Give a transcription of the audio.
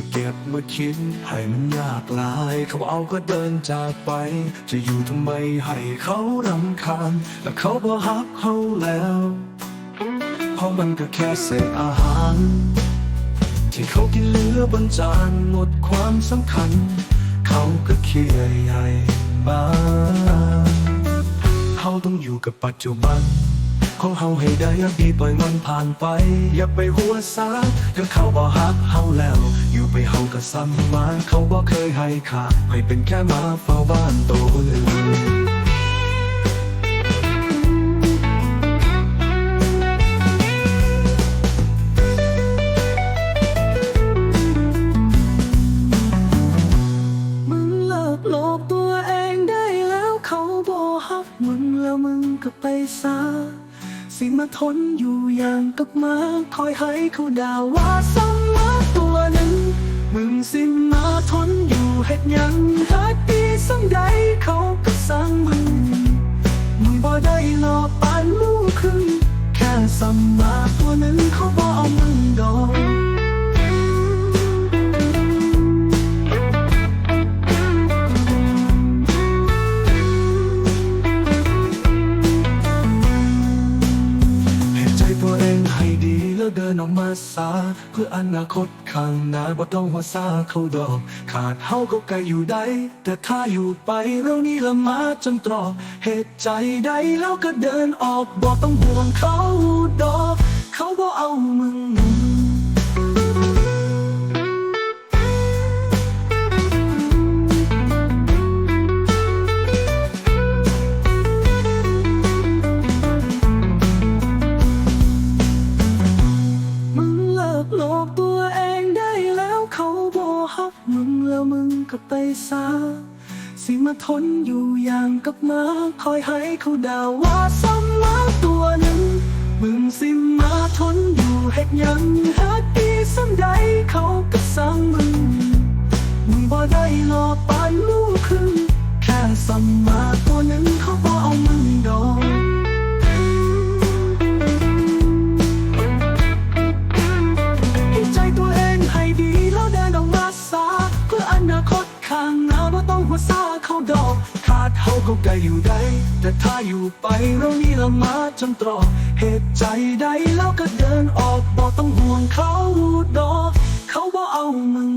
ะเก็บมาคิดให้มันยากลาย เขาเอาก็เดินจากไป จะอยู่ทำไมให้เขารำคาญและเขาบ่ฮักเขาแล้ว เพราะมันก็แค่เศษอาหาร ที่เขากินเหลือบนจานหมดความสำคัญ เขาก็เคียใหญ่บ้าเขาต้องอยู่กับปัจจุบัน ของเฮาให้ได้อย่าดีปล่อยมันผ่านไป อย่าไปหัวซาถ้าเขาบอกฮักเฮาแล้ว อยู่ไปเฮาก็ซ้ำมาเขาบอกเคยให้ค่าให้เป็นแค่มาเฝ้าบ้านตัวอื่นมึงเลิกหลอกตัวเองได้แล้วเขาบอกฮักมึงแล้วมึงก็ไปซะ สิมาทนอยู่อย่างกับมาคอยให้เขาด่าว่าซ้ำมาตัวหนึ่งมึงสิมาทนอยู่เฮ็ดยังฮักดีสังใดเขาก็สั่งมึงมึงบ่ได้หลอกปานลูกคือแค่ซ้ำมาตัวหนึ่งเขาบ่เอามึงดอก เดินออกมาซาเพื่ออนาคตข้างหน้าบ่ต้องหัวซาเขาดอก ขาดเฮาก็ไกลอยู่ได้ แต่ถ้าอยู่ไปเรานี่ละมาจนตรอกเหตุใจใดแล้วก็เดินออกบอต้องห่วงเขาดอก เขาบ่เอามึง แล้วมึงก็ไปซะสิมาทนอยู่อย่างกับมาคอยให้เขาด่าว่าซ้ำมาตัวหนึ่ง มึงสิมาทนอยู่เฮ็ดยังฮักดีสังใดเขาก็สั่งมึง มึงบ่ได้หลอกปานลูกคืนแค่สัมมาตัวหนึ่ง หน้าว่าต้องหัวซาเขาดอก ขาดเขาก็ไกลอยู่ได้แต่ถ้าอยู่ไปเรานี่ละมาจนตรอกเหตุใจใดแล้วก็เดินออกบอกต้องห่วงเขาดอก เขาบอกเอามึง